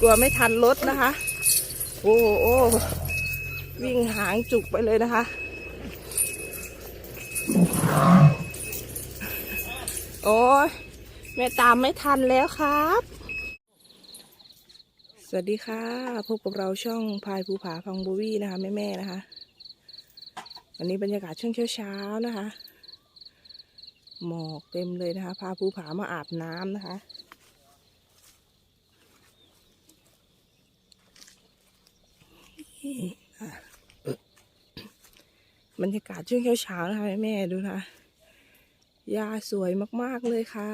กลัวไม่ทันรถนะคะ โอ้โหโอ้วิ่งหางจุกไปเลยนะคะ โอ้ยแม่ตามไม่ทันแล้วครับ สวัสดีค่ะพบกับเราช่องพายภูผาพังโบวี่นะคะแม่แม่ๆนะคะ วันนี้บรรยากาศช่วงเช้าๆนะคะ หมอกเต็มเลยนะคะ พาภูผามาอาบน้ำนะคะ บรรยากาศช่วงเช้าๆนะคะแม่ดูนะคะหญ้าสวยมากๆเลยค่ะ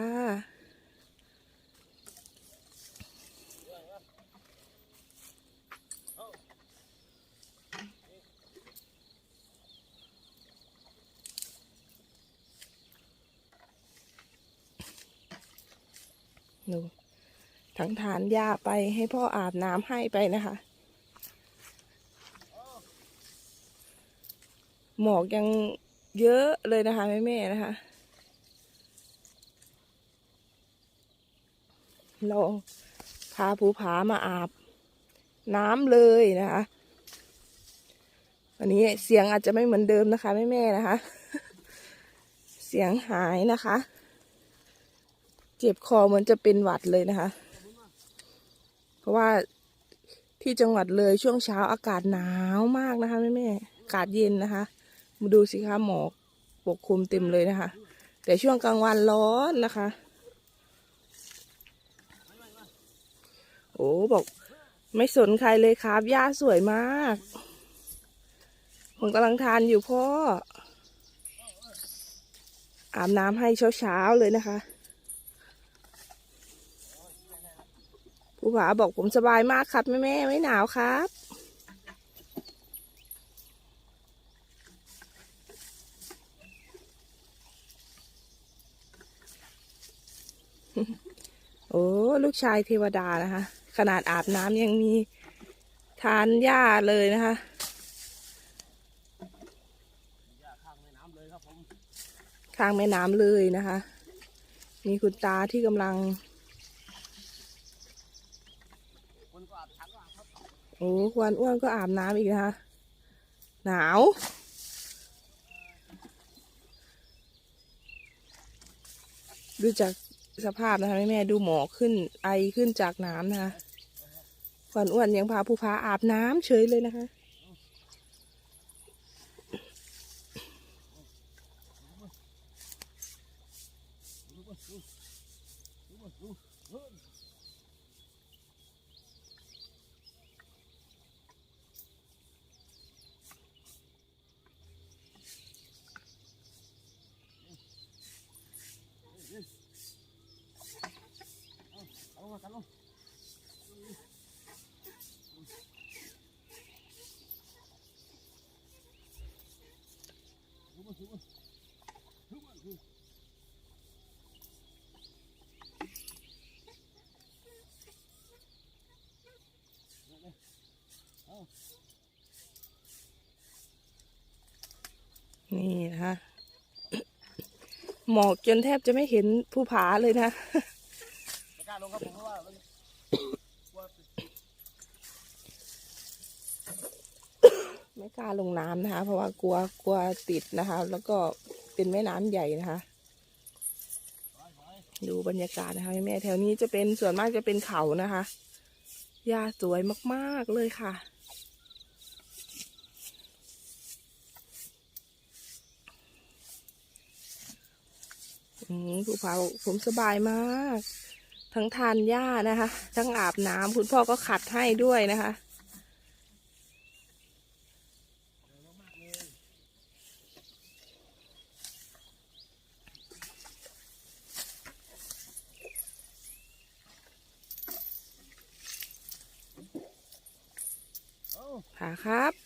หนูทั้งทานหญ้าไปให้พ่ออาบน้ำให้ไปนะคะ หมอกยังเยอะเลยนะคะแม่แม่ๆนะคะ เราพาภูผามาอาบน้ำเลยนะคะวันนี้เสียงอาจจะไม่เหมือนเดิมนะคะแม่แม่ๆนะคะ เสียงหายนะคะ เจ็บคอเหมือนจะเป็นหวัดเลยนะคะ เพราะว่าที่จังหวัดเลยช่วงเช้าอากาศหนาวมากนะคะแม่แม่ๆอากาศเย็นนะคะ มาดูสิคะหมอกปกคลุมเต็มเลยนะคะ แต่ช่วงกลางวันร้อนนะคะ โอ้บอก ไม่สนใครเลยครับหญ้าสวยมาก ผมกำลังทานอยู่พ่อ อาบน้ำให้เช้าๆเลยนะคะผู้ผาบอกผมสบายมากครับแม่แม่ไม่หนาวครับ โอ้ลูกชายเทวดานะคะ ขนาดอาบน้ำยังมีทานหญ้าเลยนะคะข้างแม่น้ำเลยนะคะ มีคุณตาที่กำลัง โอ้ควันอ้วนก็อาบน้ำอีกนะคะ หนาว ดูจาก สภาพนะคะแม่แม่ดูหมอขึ้นไอขึ้นจากน้ำนะคะก่อนอ้วนยังพาผู้พาอาบน้ำเฉยเลยนะคะ นี่นะคะ หมอกจนแทบจะไม่เห็นภูผาเลยนะไม่กล้าลงครับผมเพราะว่ามันกลัวติดไม่กล้าลงน้ำนะคะ เพราะว่ากลัวกลัวติดนะคะ แล้วก็เป็นแม่น้ำใหญ่นะคะ ดูบรรยากาศนะคะแม่แถวนี้จะเป็นส่วนมากจะเป็นเขานะคะหญ้าสวยมาก ๆ เลยค่ะ ภูผาบอกผมสบายมาก ทั้งทานหญ้านะคะ ทั้งอาบน้ำคุณพ่อก็ขัดให้ด้วยนะคะเอ้าค่ะครับ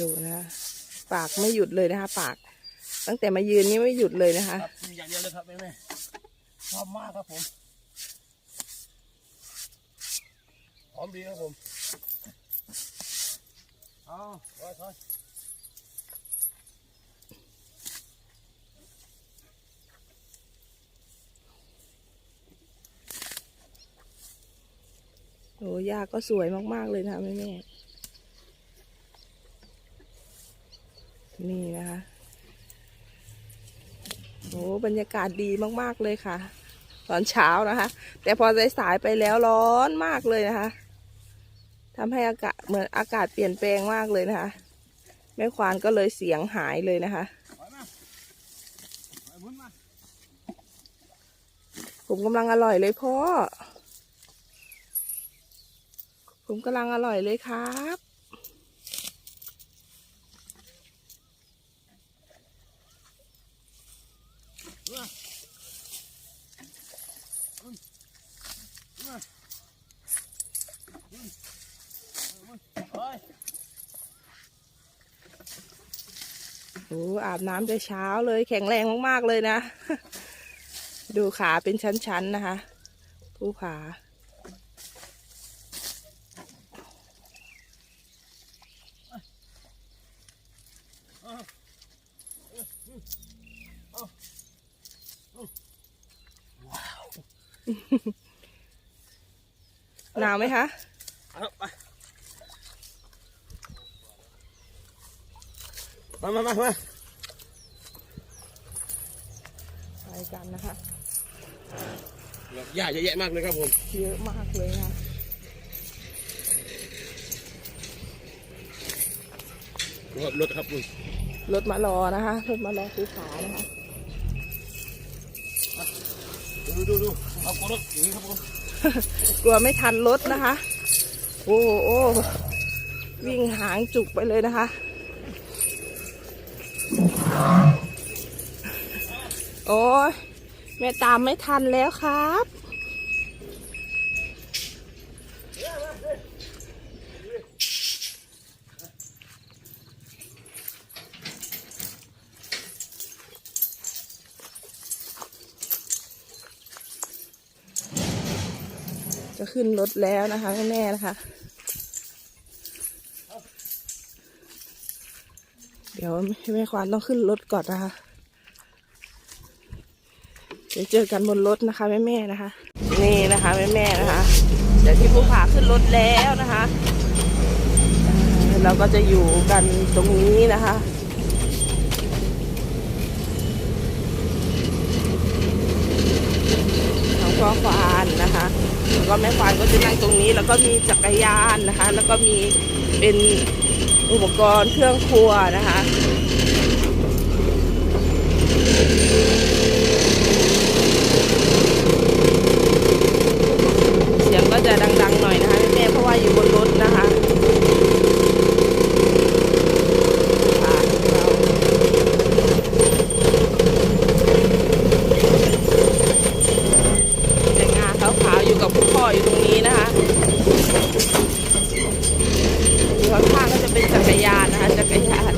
ดูนะคะปากไม่หยุดเลยนะคะ ปาก ตั้งแต่มายืนนี่ไม่หยุดเลยนะคะครับมีอย่างเดียวเลยครับแม่แม่ชอบมากครับผมหอมดีครับผมเอาถอยถอยโอ้หญ้าก็สวยมาก ๆ เลยนะคะแม่แม่ นี่นะคะโอ้บรรยากาศดีมาก ๆ เลยค่ะ ตอนเช้านะคะ แต่พอสายๆไปแล้วร้อนมากเลยนะคะทำให้อากาศเหมือนอากาศเปลี่ยนแปลงมากเลยนะคะแม่ควานก็เลยเสียงหายเลยนะคะผมกำลังอร่อยเลยพ่อผมกำลังอร่อยเลยครับ อ้อาบน้ำแต่เช้าเลยแข็งแรงมากๆเลยนะ ดูขาเป็นชั้นๆนะคะ ผู้ผาหนาวไหมคะ เอาไป มามามามาไปกันนะคะหญ้าเยอะแยะมากเลยครับผมเยอะมากเลยค่ะรถรถครับคุณรถมารอนะคะรถมารอผู้ผานะคะดูดูดูเอากรถอย่างนี้ครับผมกลัวไม่ทันรถนะคะ โอ้โหโอ้วิ่งหางจุกไปเลยนะคะ โอ้ยแม่ตามไม่ทันแล้วครับ จะขึ้นรถแล้วนะคะแม่นะคะ ดี๋ยวแม่ควานต้องขึ้นรถก่อนนะคะ เดี๋ยวเจอกันบนรถนะคะแม่ๆนะคะ นี่นะคะแม่ๆนะคะ เดี๋ยวที่ผู้ผาขึ้นรถแล้วนะคะเอ่อเราก็จะอยู่กันตรงนี้นะคะของพ่อควานนะคะแล้วก็แม่ควานก็จะนั่งตรงนี้ แล้วก็มีจักรยานนะคะ แล้วก็มีเป็น อุปกรณ์เครื่องครัวนะคะ เสียงก็จะดังๆหน่อยนะคะแม่ๆเพราะว่าอยู่บนรถนะคะค่ะเราแต่งงานขาวๆอยู่กับคุณพ่ออยู่ตรงนี้นะคะอยู่ข้างๆก็จะเป็นจักรยานนะคะ จักรยาน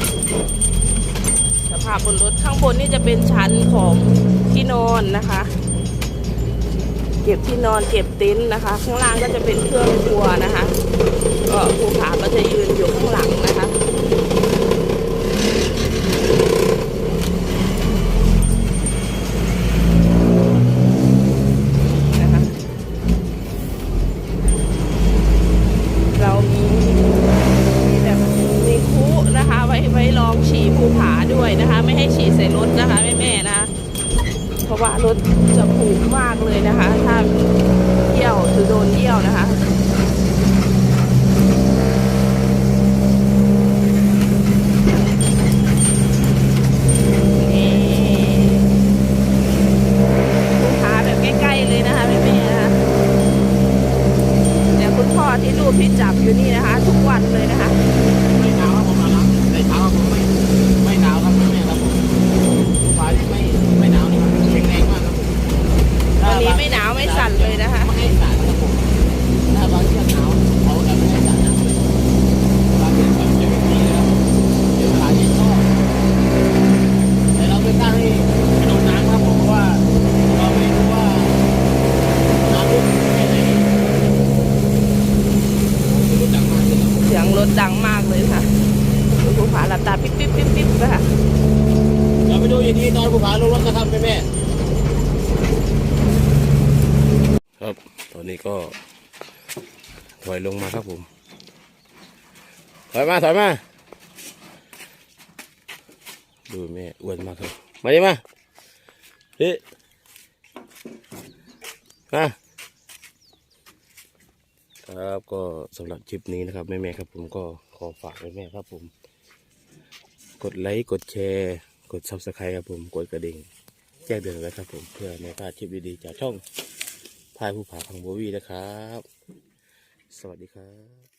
สภาบนรถข้างบนนี่จะเป็นชั้นของที่นอนนะคะ เก็บที่นอนเก็บเต็นท์นะคะ ข้างล่างก็จะเป็นเครื่องครัวนะคะก็ภูผาก็จะยืนอยู่ข้างหลังนะคะเรามีมีแบบมีคุนะคะไว้ไว้ลองฉี่ภูผา ให้ฉี่ใส่รถนะคะแม่ๆนะ เพราะว่ารถจะผูกมากเลยนะคะ ถ้าเยี่ยวหรือโดนเยี่ยวนะคะนี่ลูกค้าแบบใกล้ๆเลยนะคะแม่ๆนะคะเดี๋ยวคุณพ่อที่รูปที่จับอยู่นี่นะคะ ทุกวันเลยนะคะ ไม่หนาวครับผมนะในเช้าครับผมไม่ไม่หนาวครับแม่ครับผมผู้ฟ้าที่ไม่ไม่หนาวนะครับแข็งแรงมากครับผม วันนี้ไม่หนาวไม่สั่นเลยนะคะ ไม่ให้สั่นครับผมถ้าบางเที่ยงหนาวเขาจะไม่ให้สั่นนะบางเที่ยงแบบจะไม่มีเลยครับเดี๋ยวขาเย็นก็แต่เราไม่กล้าให้ให้โดนน้ำครับผมเพราะว่าเราไม่รู้ว่า ตอนภูผาลงรถนะครับแม่แม่ ครับ ตอนนี้ก็ ถอยลงมาครับผม ถอยมา ถอยมา ดูแม่อ้วนมากครับ มาดิมาเฮ้มาครับก็สำหรับคลิปนี้นะครับแม่ๆครับผมก็ขอฝากแม่ๆครับผม กดไลค์ กดแชร์ กด subscribe ครับผมกดกระดิ่งแจ้งเตือนไว้ครับผมเพื่อไม่พลาดคลิปดีๆจากช่องพายผู้ผาพังโบวีนะครับ สวัสดีครับ